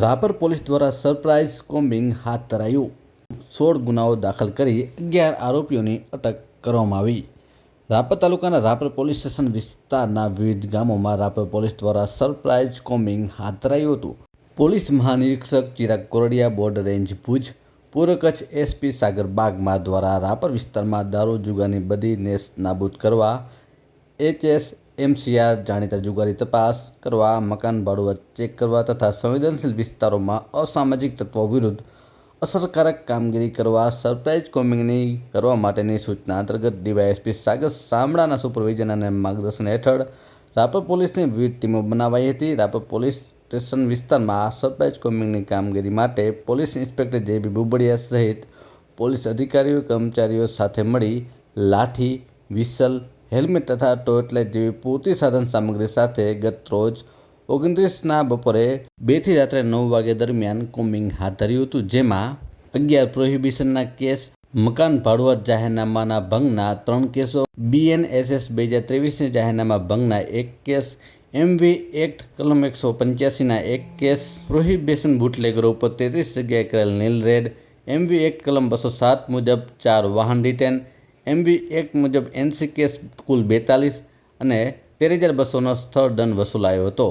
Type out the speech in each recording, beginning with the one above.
Rapar police દ્વારા surprise combing હાથ ધરાયું. સોળ ગુનાઓ દાખલ કરી અગિયાર આરોપીઓની અટક કરવામાં આવી. રાપર તાલુકાના રાપર પોલીસ સ્ટેશન વિસ્તારના વિવિધ ગામોમાં રાપર પોલીસ દ્વારા સરપ્રાઇઝ કોમ્બિંગ હાથ ધરાયું હતું. પોલીસ મહાનિરીક્ષક ચિરાગ કોરડિયા બોર્ડર રેન્જ ભુજ, પૂર્વ કચ્છ એસપી સાગર બાગમા દ્વારા રાપર વિસ્તારમાં દારૂ જુગાની બધી નેસ નાબૂદ કરવા એચએસ એમસીઆર જાણીતા જુગારી તપાસ કરવા, મકાન ભાડું ચેક કરવા તથા સંવેદનશીલ વિસ્તારોમાં અસામાજિક તત્વો વિરુદ્ધ અસરકારક કામગીરી કરવા સરપ્રાઇઝ કોમિંગની કરવા માટેની સૂચના અંતર્ગત ડીવાયએસપી સાગર સામડાના સુપરવિઝન અને માર્ગદર્શન હેઠળ રાપર પોલીસની વિવિધ ટીમો બનાવાઈ હતી. રાપર પોલીસ સ્ટેશન વિસ્તારમાં સરપ્રાઇઝ કોમિંગની કામગીરી માટે પોલીસ ઇન્સ્પેક્ટર જે બી બુબડિયા સહિત પોલીસ અધિકારીઓ, કર્મચારીઓ સાથે મળી લાઠી, વિસલ હેલ્મેટ તથા ટોયટલાઇટ જેવી પૂરતી સાધન સામગ્રી સાથે ગત રોજ ઓગણત્રીસના બપોરે બેથી રાત્રે નવ વાગ્યા દરમિયાન કોમ્બિંગ હાથ ધર્યું હતું, જેમાં અગિયાર પ્રોહિબિશનના કેસ, મકાન ભાડુઆત જાહેરનામાના ભંગના ત્રણ કેસો, બીએનએસએસ બે હજાર ત્રેવીસની જાહેરનામા ભંગના એક કેસ, એમવી એક્ટ કલમ એકસો પંચ્યાસીના એક કેસ, પ્રોહિબિશન બુટલેગરો ઉપર તેત્રીસ જગ્યાએ કરેલ નીલ રેડ, એમવી એક્ટ કલમ બસો સાત મુજબ ચાર વાહન રિટેન એમવી એક મુજબ એનસી કેસ કુલ બેતાલીસ અને તેર હજાર બસોનો સ્થળ દંડ વસૂલાયો હતો.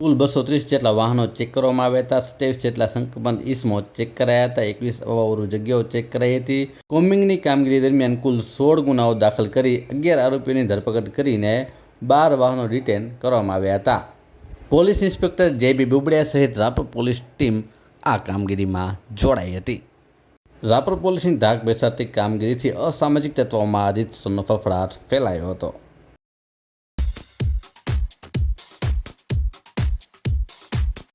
કુલ બસો ત્રીસ જેટલા વાહનો ચેક કરવામાં આવ્યા હતા. સત્યાવીસ જેટલા સંકબંધ ઈસમો ચેક કરાયા હતા. એકવીસ અવાવરૂ જગ્યાઓ ચેક કરાઈ હતી. કોમ્બિંગની કામગીરી દરમિયાન કુલ સોળ ગુનાઓ દાખલ કરી, અગિયાર આરોપીઓની ધરપકડ કરીને બાર વાહનો રિટેન કરવામાં આવ્યા હતા. પોલીસ ઇન્સ્પેક્ટર જે બી બુબડિયા સહિત રાપર પોલીસ ટીમ આ કામગીરીમાં જોડાઈ હતી. રાપર પોલીસની ધાક બેસાડતી કામગીરીથી અસામાજિક તત્વોમાં રીતસરનો ફફડાટ ફેલાયો હતો.